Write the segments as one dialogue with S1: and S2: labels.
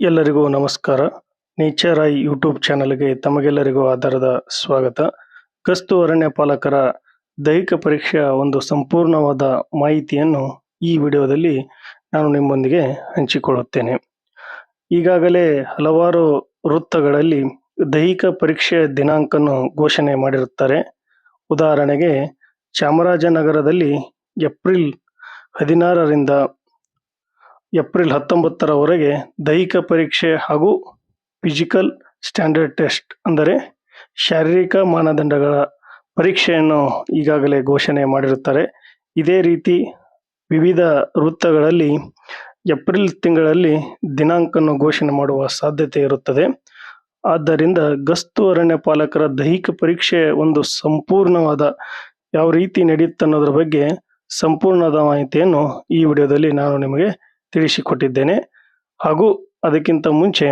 S1: ಎಲ್ಲರಿಗೂ ನಮಸ್ಕಾರ. Nature I YouTube ಚಾನಲ್ಗೆ ತಮಗೆಲ್ಲರಿಗೂ ಆಧಾರದ ಸ್ವಾಗತ. ಕಸ್ತು ಅರಣ್ಯ ಪಾಲಕರ ದೈಹಿಕ ಪರೀಕ್ಷೆಯ ಒಂದು ಸಂಪೂರ್ಣವಾದ ಮಾಹಿತಿಯನ್ನು ಈ ವಿಡಿಯೋದಲ್ಲಿ ನಾನು ನಿಮ್ಮೊಂದಿಗೆ ಹಂಚಿಕೊಳ್ಳುತ್ತೇನೆ. ಈಗಾಗಲೇ ಹಲವಾರು ವೃತ್ತಗಳಲ್ಲಿ ದೈಹಿಕ ಪರೀಕ್ಷೆಯ ದಿನಾಂಕವನ್ನು ಘೋಷಣೆ ಮಾಡಿರುತ್ತಾರೆ. ಉದಾಹರಣೆಗೆ ಚಾಮರಾಜನಗರದಲ್ಲಿ ಏಪ್ರಿಲ್ ಹದಿನಾರರಿಂದ ಏಪ್ರಿಲ್ ಹತ್ತೊಂಬತ್ತರವರೆಗೆ ದೈಹಿಕ ಪರೀಕ್ಷೆ ಹಾಗೂ ಫಿಸಿಕಲ್ ಸ್ಟ್ಯಾಂಡರ್ಡ್ ಟೆಸ್ಟ್, ಅಂದರೆ ಶಾರೀರಿಕ ಮಾನದಂಡಗಳ ಪರೀಕ್ಷೆಯನ್ನು ಈಗಾಗಲೇ ಘೋಷಣೆ ಮಾಡಿರುತ್ತಾರೆ. ಇದೇ ರೀತಿ ವಿವಿಧ ವೃತ್ತಗಳಲ್ಲಿ ಏಪ್ರಿಲ್ ತಿಂಗಳಲ್ಲಿ ದಿನಾಂಕವನ್ನು ಘೋಷಣೆ ಮಾಡುವ ಸಾಧ್ಯತೆ ಇರುತ್ತದೆ. ಆದ್ದರಿಂದ ಗಸ್ತು ಅರಣ್ಯ ಪಾಲಕರ ದೈಹಿಕ ಪರೀಕ್ಷೆ ಒಂದು ಸಂಪೂರ್ಣವಾದ ಯಾವ ರೀತಿ ನಡೆಯುತ್ತೆ ಅನ್ನೋದ್ರ ಬಗ್ಗೆ ಸಂಪೂರ್ಣದ ಮಾಹಿತಿಯನ್ನು ಈ ವಿಡಿಯೋದಲ್ಲಿ ನಾನು ನಿಮಗೆ ತಿಳಿಸಿಕೊಟ್ಟಿದ್ದೇನೆ. ಹಾಗೂ ಅದಕ್ಕಿಂತ ಮುಂಚೆ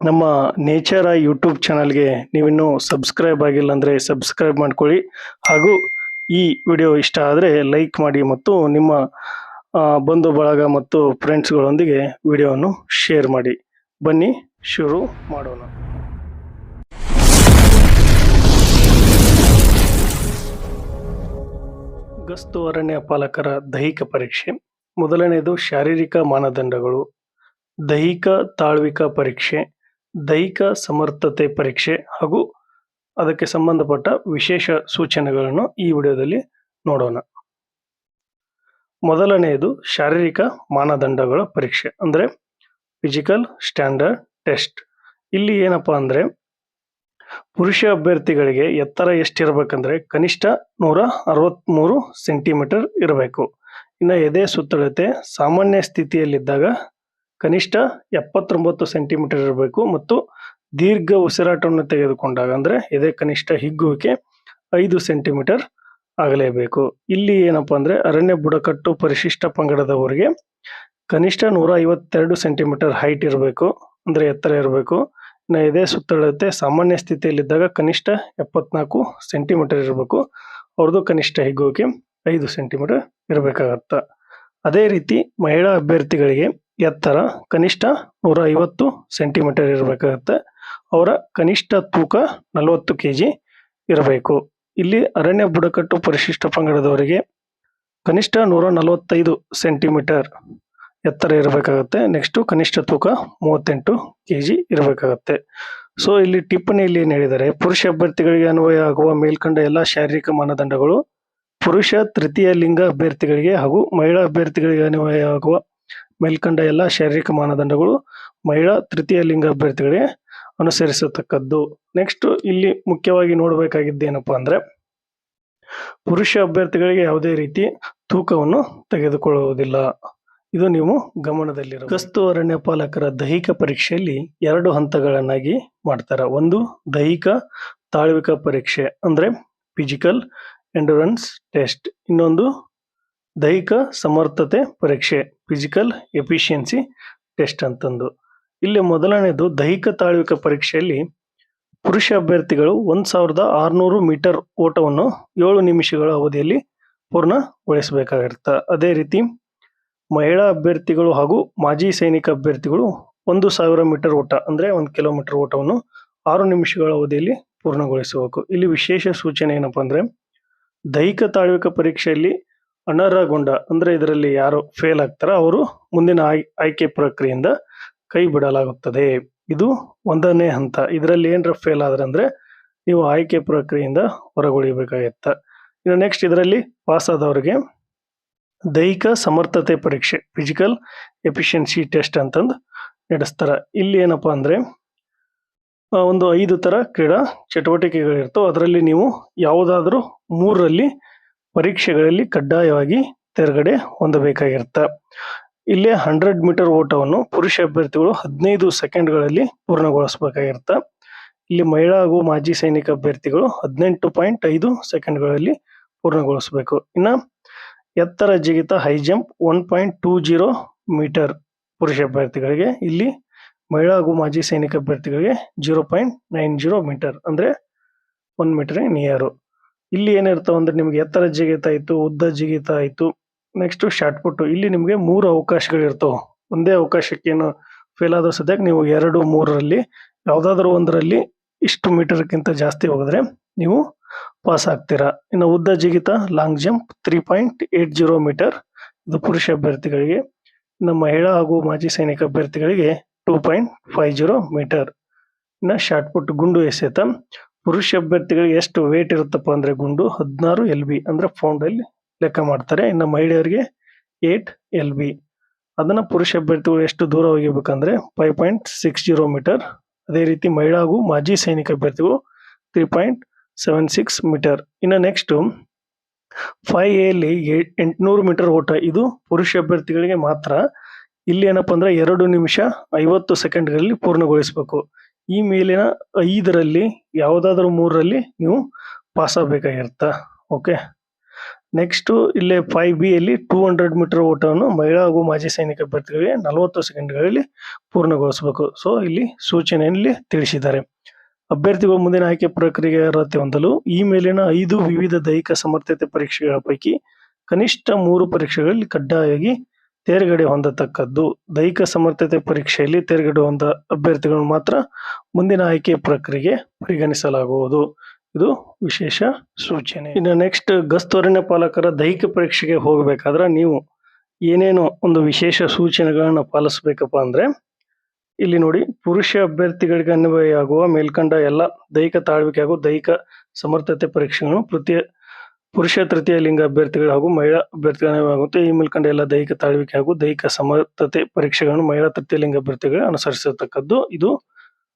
S1: ನಮ್ಮ ನೇಚರ ಯೂಟ್ಯೂಬ್ ಚಾನಲ್ಗೆ ನೀವಿನ್ನೂ ಸಬ್ಸ್ಕ್ರೈಬ್ ಆಗಿಲ್ಲ ಅಂದರೆ ಸಬ್ಸ್ಕ್ರೈಬ್ ಮಾಡ್ಕೊಳ್ಳಿ. ಹಾಗೂ ಈ ವಿಡಿಯೋ ಇಷ್ಟ ಆದರೆ ಲೈಕ್ ಮಾಡಿ ಮತ್ತು ನಿಮ್ಮ ಬಂಧು ಬಳಗ ಮತ್ತು ಫ್ರೆಂಡ್ಸ್ಗಳೊಂದಿಗೆ ವಿಡಿಯೋವನ್ನು ಶೇರ್ ಮಾಡಿ. ಬನ್ನಿ, ಶುರು ಮಾಡೋಣ. ಗಸ್ತು ಅರಣ್ಯ ಪಾಲಕರ ದೈಹಿಕ ಪರೀಕ್ಷೆ. ಮೊದಲನೆಯದು ಶಾರೀರಿಕ ಮಾನದಂಡಗಳು. ದೈಹಿಕ ತಾಳ್ವಿಕ ಪರೀಕ್ಷೆ, ದೈಹಿಕ ಸಮರ್ಥತೆ ಪರೀಕ್ಷೆ ಹಾಗೂ ಅದಕ್ಕೆ ಸಂಬಂಧಪಟ್ಟ ವಿಶೇಷ ಸೂಚನೆಗಳನ್ನು ಈ ವಿಡಿಯೋದಲ್ಲಿ ನೋಡೋಣ. ಮೊದಲನೆಯದು ಶಾರೀರಿಕ ಮಾನದಂಡಗಳ ಪರೀಕ್ಷೆ ಅಂದರೆ ಫಿಸಿಕಲ್ ಸ್ಟ್ಯಾಂಡರ್ಡ್ ಟೆಸ್ಟ್ ಇಲ್ಲಿ ಏನಪ್ಪಾ ಅಂದ್ರೆ ಪುರುಷ ಅಭ್ಯರ್ಥಿಗಳಿಗೆ ಎತ್ತರ ಎಷ್ಟಿರಬೇಕಂದ್ರೆ ಕನಿಷ್ಠ ನೂರ ಅರವತ್ತ್ಮೂರು ಸೆಂಟಿಮೀಟರ್ ಇರಬೇಕು. ಇನ್ನು ಎದೆ ಸುತ್ತಳತೆ, ಸಾಮಾನ್ಯ ಸ್ಥಿತಿಯಲ್ಲಿದ್ದಾಗ ಕನಿಷ್ಠ ಎಪ್ಪತ್ತೊಂಬತ್ತು ಸೆಂಟಿಮೀಟರ್ ಇರಬೇಕು ಮತ್ತು ದೀರ್ಘ ಉಸಿರಾಟವನ್ನು ತೆಗೆದುಕೊಂಡಾಗ ಅಂದ್ರೆ ಎದೆ ಕನಿಷ್ಠ ಹಿಗ್ಗುವಿಕೆ ಐದು ಸೆಂಟಿಮೀಟರ್ ಆಗಲೇಬೇಕು. ಇಲ್ಲಿ ಏನಪ್ಪಾ ಅಂದ್ರೆ ಅರಣ್ಯ ಬುಡಕಟ್ಟು ಪರಿಶಿಷ್ಟ ಪಂಗಡದವರಿಗೆ ಕನಿಷ್ಠ ನೂರ ಐವತ್ತೆರಡು ಸೆಂಟಿಮೀಟರ್ ಹೈಟ್ ಇರಬೇಕು ಅಂದ್ರೆ ಎತ್ತರ ಇರಬೇಕು. ಇನ್ನು ಎದೆ ಸುತ್ತಳತೆ ಸಾಮಾನ್ಯ ಸ್ಥಿತಿಯಲ್ಲಿದ್ದಾಗ ಕನಿಷ್ಠ ಎಪ್ಪತ್ನಾಲ್ಕು ಸೆಂಟಿಮೀಟರ್ ಇರಬೇಕು. ಅವ್ರದ್ದು ಕನಿಷ್ಠ ಹಿಗ್ಗುವಿಕೆ ಐದು ಸೆಂಟಿಮೀಟರ್ ಇರಬೇಕಾಗತ್ತ? ಅದೇ ರೀತಿ ಮಹಿಳಾ ಅಭ್ಯರ್ಥಿಗಳಿಗೆ ಎತ್ತರ ಕನಿಷ್ಠ ನೂರ ಐವತ್ತು ಸೆಂಟಿಮೀಟರ್ ಇರಬೇಕಾಗತ್ತೆ. ಅವರ ಕನಿಷ್ಠ ತೂಕ ನಲವತ್ತು ಕೆ ಜಿ ಇರಬೇಕು. ಇಲ್ಲಿ ಅರಣ್ಯ ಬುಡಕಟ್ಟು ಪರಿಶಿಷ್ಟ ಪಂಗಡದವರಿಗೆ ಕನಿಷ್ಠ ನೂರ ನಲವತ್ತೈದು ಸೆಂಟಿಮೀಟರ್ ಎತ್ತರ ಇರಬೇಕಾಗತ್ತೆ. ನೆಕ್ಸ್ಟು ಕನಿಷ್ಠ ತೂಕ ಮೂವತ್ತೆಂಟು ಕೆ ಜಿ ಇರಬೇಕಾಗತ್ತೆ. ಸೊ ಇಲ್ಲಿ ಟಿಪ್ಪಣಿಯಲ್ಲಿ ಏನು ಹೇಳಿದ್ದಾರೆ? ಪುರುಷ ಅಭ್ಯರ್ಥಿಗಳಿಗೆ ಅನ್ವಯ ಆಗುವ ಮೇಲ್ಕಂಡ ಎಲ್ಲ ಶಾರೀರಿಕ ಮಾನದಂಡಗಳು ಪುರುಷ ತೃತೀಯ ಲಿಂಗ ಅಭ್ಯರ್ಥಿಗಳಿಗೆ ಹಾಗೂ ಮಹಿಳಾ ಅಭ್ಯರ್ಥಿಗಳಿಗೆ ಅನ್ವಯ ಆಗುವ ಮೇಲ್ಕಂಡ ಎಲ್ಲ ಶಾರೀರಿಕ ಮಾನದಂಡಗಳು ಮಹಿಳಾ ತೃತೀಯ ಲಿಂಗ ಅಭ್ಯರ್ಥಿಗಳಿಗೆ ಅನುಸರಿಸತಕ್ಕದ್ದು. ನೆಕ್ಸ್ಟ್ ಇಲ್ಲಿ ಮುಖ್ಯವಾಗಿ ನೋಡಬೇಕಾಗಿದ್ದೇನಪ್ಪ ಅಂದ್ರೆ, ಪುರುಷ ಅಭ್ಯರ್ಥಿಗಳಿಗೆ ಯಾವುದೇ ರೀತಿ ತೂಕವನ್ನು ತೆಗೆದುಕೊಳ್ಳುವುದಿಲ್ಲ. ಇದು ನೀವು ಗಮನದಲ್ಲಿರ ಗಸ್ತು ಅರಣ್ಯ ಪಾಲಕರ ದೈಹಿಕ ಪರೀಕ್ಷೆಯಲ್ಲಿ ಎರಡು ಹಂತಗಳನ್ನಾಗಿ ಮಾಡ್ತಾರೆ. ಒಂದು ದೈಹಿಕ ತಾಳ್ವಿಕ ಪರೀಕ್ಷೆ ಅಂದ್ರೆ ಫಿಸಿಕಲ್ ಎಂಡುರೆನ್ಸ್ ಟೆಸ್ಟ್ ಇನ್ನೊಂದು ದೈಹಿಕ ಸಮರ್ಥತೆ ಪರೀಕ್ಷೆ ಫಿಸಿಕಲ್ ಎಫಿಷಿಯನ್ಸಿ ಟೆಸ್ಟ್ ಅಂತಂದು. ಇಲ್ಲಿ ಮೊದಲನೇದು ದೈಹಿಕ ತಾಳ್ವಿಕ ಪರೀಕ್ಷೆಯಲ್ಲಿ ಪುರುಷ ಅಭ್ಯರ್ಥಿಗಳು ಒಂದ್ ಸಾವಿರದ ಆರುನೂರು ಮೀಟರ್ ಓಟವನ್ನು ಏಳು ನಿಮಿಷಗಳ ಅವಧಿಯಲ್ಲಿ ಪೂರ್ಣಗೊಳಿಸಬೇಕಾಗಿರುತ್ತೆ. ಅದೇ ರೀತಿ ಮಹಿಳಾ ಅಭ್ಯರ್ಥಿಗಳು ಹಾಗೂ ಮಾಜಿ ಸೈನಿಕ ಅಭ್ಯರ್ಥಿಗಳು ಒಂದು ಸಾವಿರ ಮೀಟರ್ ಓಟ, ಅಂದ್ರೆ ಒಂದು ಕಿಲೋಮೀಟರ್ ಓಟವನ್ನು ಆರು ನಿಮಿಷಗಳ ಅವಧಿಯಲ್ಲಿ ಪೂರ್ಣಗೊಳಿಸಬೇಕು. ಇಲ್ಲಿ ವಿಶೇಷ ಸೂಚನೆ ಏನಪ್ಪ ಅಂದ್ರೆ ದೈಹಿಕ ತಾಳ್ವಿಕ ಪರೀಕ್ಷೆಯಲ್ಲಿ ಅನರ್ಹಗೊಂಡ, ಅಂದರೆ ಇದರಲ್ಲಿ ಯಾರು ಫೇಲ್ ಆಗ್ತಾರೋ ಅವರು ಮುಂದಿನ ಆಯ್, ಆಯ್ಕೆ ಪ್ರಕ್ರಿಯೆಯಿಂದ ಕೈ ಬಿಡಲಾಗುತ್ತದೆ. ಇದು ಒಂದನೇ ಹಂತ. ಇದರಲ್ಲಿ ಏನರ ಫೇಲ್ ಆದ್ರೆ ಅಂದ್ರೆ ನೀವು ಆಯ್ಕೆ ಪ್ರಕ್ರಿಯೆಯಿಂದ ಹೊರಗುಳಿಬೇಕಾಗತ್ತ ಇನ್ನು ನೆಕ್ಸ್ಟ್ ಇದರಲ್ಲಿ ಪಾಸ್ ದೈಹಿಕ ಸಮರ್ಥತೆ ಪರೀಕ್ಷೆ ಫಿಸಿಕಲ್ ಎಫಿಷಿಯನ್ಸಿ ಟೆಸ್ಟ್ ಅಂತಂದು ನಡೆಸ್ತಾರೆ. ಇಲ್ಲಿ ಏನಪ್ಪಾ ಅಂದ್ರೆ ಒಂದು ಐದು ತರ ಕ್ರೀಡಾ ಚಟುವಟಿಕೆಗಳಿರ್ತವೆ. ಅದರಲ್ಲಿ ನೀವು ಯಾವುದಾದ್ರೂ ಮೂರರಲ್ಲಿ ಪರೀಕ್ಷೆಗಳಲ್ಲಿ ಕಡ್ಡಾಯವಾಗಿ ತೆರಗಡೆ ಹೊಂದಬೇಕಾಗಿರುತ್ತೆ. ಇಲ್ಲಿ ಹಂಡ್ರೆಡ್ ಮೀಟರ್ ಓಟವನ್ನು ಪುರುಷ ಅಭ್ಯರ್ಥಿಗಳು ಹದಿನೈದು ಸೆಕೆಂಡ್ಗಳಲ್ಲಿ ಪೂರ್ಣಗೊಳಿಸಬೇಕಾಗಿರುತ್ತೆ. ಇಲ್ಲಿ ಮಹಿಳಾ ಹಾಗೂ ಮಾಜಿ ಸೈನಿಕ ಅಭ್ಯರ್ಥಿಗಳು ಹದಿನೆಂಟು ಪಾಯಿಂಟ್ ಐದು ಸೆಕೆಂಡ್ಗಳಲ್ಲಿ ಪೂರ್ಣಗೊಳಿಸಬೇಕು. ಇನ್ನ ಎತ್ತರ ಜಿಗಿತ high jump one point two zero metre ಪುರುಷ ಅಭ್ಯರ್ಥಿಗಳಿಗೆ ಇಲ್ಲಿ ಮಹಿಳಾ ಹಾಗೂ ಮಾಜಿ ಸೈನಿಕ ಅಭ್ಯರ್ಥಿಗಳಿಗೆ zero point nine zero metre ಅಂದ್ರೆ ಒನ್ ಮೀಟರ್ ನಿಯರು ಇಲ್ಲಿ ಏನಿರ್ತಾವ ಅಂದ್ರೆ ನಿಮಗೆ ಎತ್ತರ ಜಿಗಿತ ಆಯ್ತು, ಉದ್ದ ಜಿಗಿತ ಆಯಿತು. ನೆಕ್ಸ್ಟ್ ಶಾರ್ಟ್ ಪುಟ್ಟು ಇಲ್ಲಿ ನಿಮಗೆ ಮೂರು ಅವಕಾಶಗಳು ಇರ್ತಾವ. ಒಂದೇ ಅವಕಾಶಕ್ಕೆ ಏನು ಫೇಲ್ ಆದ್ರೂ ಸದ್ಯಕ್ಕೆ ನೀವು ಎರಡು, ಮೂರರಲ್ಲಿ, ಯಾವುದಾದ್ರೂ ಒಂದರಲ್ಲಿ ಇಷ್ಟು ಮೀಟರ್ಗಿಂತ ಜಾಸ್ತಿ ಹೋಗಿದ್ರೆ ನೀವು ಪಾಸ್ ಆಗ್ತೀರಾ. ಇನ್ನು ಉದ್ದ ಜಿಗಿತ long jump three point eight zero metre ಇದು ಪುರುಷ ಅಭ್ಯರ್ಥಿಗಳಿಗೆ ನಮ್ಮ ಮಹಿಳಾ ಹಾಗೂ ಮಾಜಿ ಸೈನಿಕ ಅಭ್ಯರ್ಥಿಗಳಿಗೆ two point five zero metre ಇನ್ನು ಶಾರ್ಟ್ ಪುಟ್ ಗುಂಡು ಎಸೆತ. ಪುರುಷ ಅಭ್ಯರ್ಥಿಗಳಿಗೆ ಎಷ್ಟು ವೇಟ್ ಇರುತ್ತಪ್ಪ ಅಂದ್ರೆ ಗುಂಡು ಹದಿನಾರು ಎಲ್ ಬಿ ಅಂದ್ರೆ ಫೌಂಡಲ್ಲಿ ಲೆಕ್ಕ ಮಾಡ್ತಾರೆ. ಇನ್ನು ಮಹಿಳೆಯರಿಗೆ ಏಟ್ ಎಲ್ ಬಿ ಅದನ್ನ ಪುರುಷ ಅಭ್ಯರ್ಥಿಗಳು ಎಷ್ಟು ದೂರ ಹೋಗಿರ್ಬೇಕಂದ್ರೆ five point six zero meter ಅದೇ ರೀತಿ ಮಹಿಳಾ ಹಾಗೂ ಮಾಜಿ ಸೈನಿಕ ಅಭ್ಯರ್ಥಿಗಳು three point seven six meter ಇನ್ನು ನೆಕ್ಸ್ಟು ಫೈವ್ ಎಲ್ಲಿ ಎಂಟುನೂರು ಮೀಟರ್ ಓಟ. ಇದು ಪುರುಷ ಅಭ್ಯರ್ಥಿಗಳಿಗೆ ಮಾತ್ರ ಇಲ್ಲಿ ಏನಪ್ಪ ಅಂದ್ರೆ ಎರಡು ನಿಮಿಷ ಐವತ್ತು ಸೆಕೆಂಡ್ಗಳಲ್ಲಿ ಪೂರ್ಣಗೊಳಿಸಬೇಕು. ಈ ಮೇಲಿನ ಐದರಲ್ಲಿ, ಯಾವುದಾದ್ರೂ ಮೂರರಲ್ಲಿ ನೀವು ಪಾಸ್ ಆಗಬೇಕಾಗಿರುತ್ತ. ಓಕೆ ನೆಕ್ಸ್ಟ್ ಇಲ್ಲೇ ಬಿ ಅಲ್ಲಿ ಟೂ ಹಂಡ್ರೆಡ್ ಮೀಟರ್ ಓಟವನ್ನು ಮಹಿಳಾ ಹಾಗೂ ಮಾಜಿ ಸೈನಿಕ ಅಭ್ಯರ್ಥಿಗಳಿಗೆ ನಲವತ್ತು ಸೆಕೆಂಡ್ಗಳಲ್ಲಿ ಪೂರ್ಣಗೊಳಿಸಬೇಕು. ಸೊ ಇಲ್ಲಿ ಸೂಚನೆಯಲ್ಲಿ ತಿಳಿಸಿದ್ದಾರೆ. ಅಭ್ಯರ್ಥಿಗಳು ಮುಂದಿನ ಆಯ್ಕೆ ಪ್ರಕ್ರಿಯೆ ಅರ್ಹತೆ ಹೊಂದಲು ಈ ಮೇಲಿನ ಐದು ವಿವಿಧ ದೈಹಿಕ ಸಮರ್ಥತೆ ಪರೀಕ್ಷೆಗಳ ಪೈಕಿ ಕನಿಷ್ಠ ಮೂರು ಪರೀಕ್ಷೆಗಳಲ್ಲಿ ಕಡ್ಡಾಯವಾಗಿ ತೇರ್ಗಡೆ ಹೊಂದತಕ್ಕದ್ದು ದೈಹಿಕ ಸಮರ್ಥತೆ ಪರೀಕ್ಷೆಯಲ್ಲಿ ತೇರ್ಗಡೆ ಹೊಂದ ಅಭ್ಯರ್ಥಿಗಳನ್ನು ಮಾತ್ರ ಮುಂದಿನ ಆಯ್ಕೆ ಪ್ರಕ್ರಿಯೆಗೆ ಪರಿಗಣಿಸಲಾಗುವುದು. ಇದು ವಿಶೇಷ ಸೂಚನೆ. ಇನ್ನು ನೆಕ್ಸ್ಟ್ ಗಸ್ತೋರಣ್ಯ ಪಾಲಕರ ದೈಹಿಕ ಪರೀಕ್ಷೆಗೆ ಹೋಗಬೇಕಾದ್ರೆ ನೀವು ಏನೇನು ಒಂದು ವಿಶೇಷ ಸೂಚನೆಗಳನ್ನು ಪಾಲಿಸಬೇಕಪ್ಪ ಅಂದ್ರೆ, ಇಲ್ಲಿ ನೋಡಿ, ಪುರುಷ ಅಭ್ಯರ್ಥಿಗಳಿಗೆ ಅನ್ವಯ ಆಗುವ ಮೇಲ್ಕಂಡ ಎಲ್ಲ ದೈಹಿಕ ತಾಳ್ವಿಕೆ ಹಾಗೂ ದೈಹಿಕ ಸಮರ್ಥತೆ ಪರೀಕ್ಷೆಗಳನ್ನು ಪ್ರತಿ ಪುರುಷ, ತೃತೀಯ ಲಿಂಗ ಅಭ್ಯರ್ಥಿಗಳು ಹಾಗೂ ಮಹಿಳಾ ಅಭ್ಯರ್ಥಿಗಳ ಅನ್ವಯವಾಗುತ್ತೆ ಈ ಮೇಲ್ಕಂಡ ಎಲ್ಲ ದೈಹಿಕ ತಾಳ್ವಿಕೆ ಹಾಗೂ ದೈಹಿಕ ಸಮರ್ಥತೆ ಪರೀಕ್ಷೆಗಳನ್ನು ಮಹಿಳಾ, ತೃತೀಯ ಲಿಂಗ ಅಭ್ಯರ್ಥಿಗಳು ಅನುಸರಿಸತಕ್ಕದ್ದು ಇದು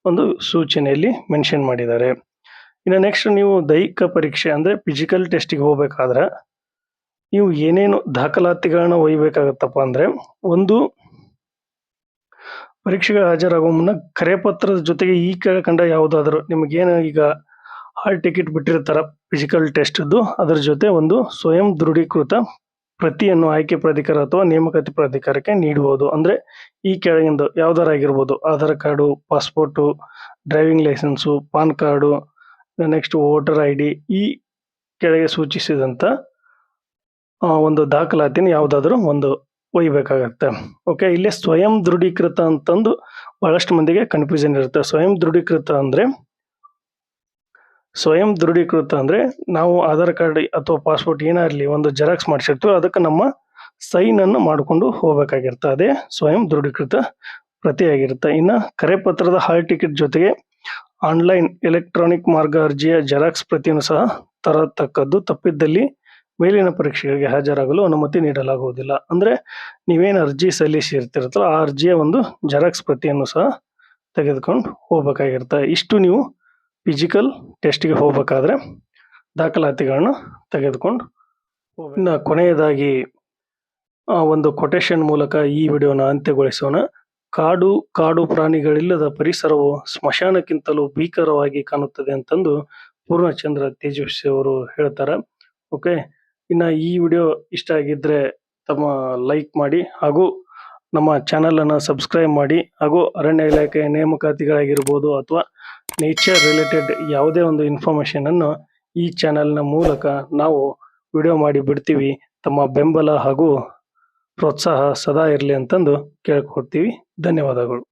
S1: ಒಂದು ಸೂಚನೆಯಲ್ಲಿ ಮೆನ್ಷನ್ ಮಾಡಿದ್ದಾರೆ. ಇನ್ನು ನೆಕ್ಸ್ಟ್ ನೀವು ದೈಹಿಕ ಪರೀಕ್ಷೆ ಅಂದ್ರೆ ಫಿಸಿಕಲ್ ಟೆಸ್ಟಿಗೆ ಹೋಗ್ಬೇಕಾದ್ರೆ ನೀವು ಏನೇನು ದಾಖಲಾತಿಗಳನ್ನ ಒಯ್ಯಬೇಕಾಗತ್ತಪ್ಪ ಅಂದ್ರೆ ಒಂದು ಪರೀಕ್ಷೆಗೆ ಹಾಜರಾಗುವ ಮುನ್ನ ಕರೆ ಪತ್ರದ ಜೊತೆಗೆ ಈ ಕೆಳಕಂಡ ಯಾವುದಾದ್ರು ನಿಮಗೇನು ಈಗ ಹಾಲ್ ಟಿಕೆಟ್ ಬಿಟ್ಟಿರ್ತಾರೆ ಫಿಸಿಕಲ್ ಟೆಸ್ಟ್ದು ಅದರ ಜೊತೆ ಒಂದು ಸ್ವಯಂ ದೃಢೀಕೃತ ಪ್ರತಿಯನ್ನು ಆಯ್ಕೆ ಪ್ರಾಧಿಕಾರ ಅಥವಾ ನೇಮಕಾತಿ ಪ್ರಾಧಿಕಾರಕ್ಕೆ ನೀಡಬಹುದು ಅಂದ್ರೆ ಈ ಕೆಳಗಿಂದ ಯಾವ್ದಾರ ಆಗಿರ್ಬೋದು Aadhaar card passport driving licence PAN card next voter ID ಈ ಕೆಳಗೆ ಸೂಚಿಸಿದಂತ ಒಂದು ದಾಖಲಾತಿನ ಯಾವುದಾದ್ರೂ ಒಂದು ಒಯ್ಯಬೇಕಾಗತ್ತೆ ಓಕೆ ಇಲ್ಲಿ ಸ್ವಯಂ ದೃಢೀಕೃತ ಅಂತಂದು ಬಹಳಷ್ಟು ಮಂದಿಗೆ ಕನ್ಫ್ಯೂಷನ್ ಇರುತ್ತೆ. ಸ್ವಯಂ ದೃಢೀಕೃತ ಅಂದ್ರೆ ಸ್ವಯಂ ದೃಢೀಕೃತ ಅಂದ್ರೆ ನಾವು ಆಧಾರ್ ಕಾರ್ಡ್ ಅಥವಾ ಪಾಸ್ಪೋರ್ಟ್ ಏನೇ ಒಂದು ಜೆರಾಕ್ಸ್ ಮಾಡಿಸಿರ್ತೀವಿ ಅದಕ್ಕೆ ನಮ್ಮ ಸೈನನ್ನು ಮಾಡಿಕೊಂಡು ಹೋಗ್ಬೇಕಾಗಿರುತ್ತೆ. ಅದೇ ಸ್ವಯಂ ದೃಢೀಕೃತ ಪ್ರತಿಯಾಗಿರುತ್ತೆ. ಇನ್ನು ಕರೆ ಪತ್ರದ ಹಾಲ್ ಟಿಕೆಟ್ ಜೊತೆಗೆ ಆನ್ಲೈನ್ ಎಲೆಕ್ಟ್ರಾನಿಕ್ ಮಾರ್ಗ ಅರ್ಜಿಯ ಜೆರಾಕ್ಸ್ ಪ್ರತಿಯನ್ನು ಸಹ ತರತಕ್ಕದ್ದು. ತಪ್ಪಿದ್ದಲ್ಲಿ ಮೇಲಿನ ಪರೀಕ್ಷೆಗಳಿಗೆ ಹಾಜರಾಗಲು ಅನುಮತಿ ನೀಡಲಾಗುವುದಿಲ್ಲ. ಅಂದರೆ ನೀವೇನು ಅರ್ಜಿ ಸಲ್ಲಿಸಿರ್ತಿರುತ್ತಲ್ಲ ಆ ಅರ್ಜಿಯ ಒಂದು ಜೆರಾಕ್ಸ್ ಪ್ರತಿಯನ್ನು ಸಹ ತೆಗೆದುಕೊಂಡು ಹೋಗಬೇಕಾಗಿರ್ತದೆ ಇಷ್ಟು ನೀವು ಫಿಸಿಕಲ್ ಟೆಸ್ಟ್ಗೆ ಹೋಗಬೇಕಾದ್ರೆ ದಾಖಲಾತಿಗಳನ್ನ ತೆಗೆದುಕೊಂಡು. ಇನ್ನು ಕೊನೆಯದಾಗಿ ಒಂದು ಕೊಟೇಶನ್ ಮೂಲಕ ಈ ವಿಡಿಯೋನ ಅಂತ್ಯಗೊಳಿಸೋಣ. ಕಾಡು ಕಾಡು ಪ್ರಾಣಿಗಳಿಲ್ಲದ ಪರಿಸರವು ಸ್ಮಶಾನಕ್ಕಿಂತಲೂ ಭೀಕರವಾಗಿ ಕಾಣುತ್ತದೆ ಅಂತಂದು ಪೂರ್ಣಚಂದ್ರ ತೇಜಸ್ವಿ ಅವರು ಹೇಳ್ತಾರೆ. ಓಕೆ? ಇನ್ನ ಈ ವಿಡಿಯೋ ಇಷ್ಟ ಆಗಿದ್ರೆ ತಮ್ಮ ಲೈಕ್ ಮಾಡಿ ಹಾಗೂ ನಮ್ಮ ಚಾನಲನ್ನು ಸಬ್ಸ್ಕ್ರೈಬ್ ಮಾಡಿ ಹಾಗೂ ಅರಣ್ಯ ಇಲಾಖೆ ನೇಮಕಾತಿಗಳಾಗಿರ್ಬೋದು ಅಥವಾ ನೇಚರ್ ರಿಲೇಟೆಡ್ ಯಾವುದೇ ಒಂದು ಇನ್ಫಾರ್ಮೇಶನ್ ಅನ್ನು ಈ ಚಾನೆಲ್ನ ಮೂಲಕ ನಾವು ವಿಡಿಯೋ ಮಾಡಿ ಬಿಡ್ತೀವಿ. ತಮ್ಮ ಬೆಂಬಲ ಹಾಗೂ ಪ್ರೋತ್ಸಾಹ ಸದಾ ಇರಲಿ ಅಂತಂದು ಕೇಳ್ಕೊಡ್ತೀವಿ. ಧನ್ಯವಾದಗಳು.